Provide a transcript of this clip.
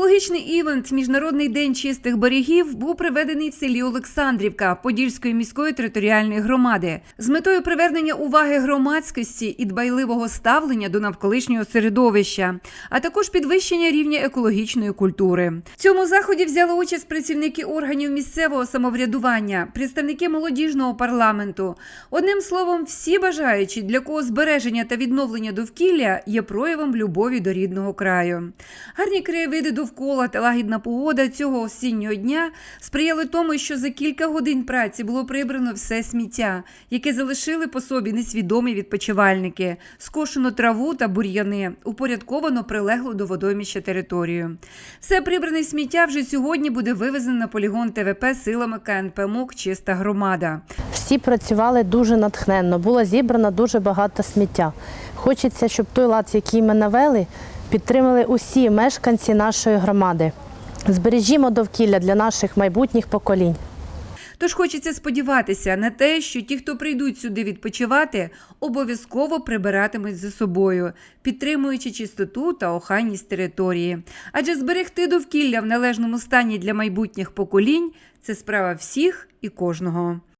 Екологічний івент Міжнародний день чистих берегів був проведений в селі Олександрівка Подільської міської територіальної громади з метою привернення уваги громадськості і дбайливого ставлення до навколишнього середовища, а також підвищення рівня екологічної культури. В цьому заході взяли участь працівники органів місцевого самоврядування, представники молодіжного парламенту. Одним словом, всі бажаючі, для кого збереження та відновлення довкілля є проявом любові до рідного краю. Гарні краєвиди довкола та лагідна погода цього осіннього дня сприяли тому, що за кілька годин праці було прибрано все сміття, яке залишили по собі несвідомі відпочивальники, скошено траву та бур'яни, упорядковано прилеглу до водойміща територію. Все прибране сміття вже сьогодні буде вивезено на полігон ТВП силами КНП МОК Чиста громада. Всі працювали дуже натхненно, було зібрано дуже багато сміття. Хочеться, щоб той лад, який ми навели, підтримали усі мешканці нашої громади. Збережімо довкілля для наших майбутніх поколінь. Тож хочеться сподіватися на те, що ті, хто прийдуть сюди відпочивати, обов'язково прибиратимуть за собою, підтримуючи чистоту та охайність території. Адже зберегти довкілля в належному стані для майбутніх поколінь це справа всіх і кожного.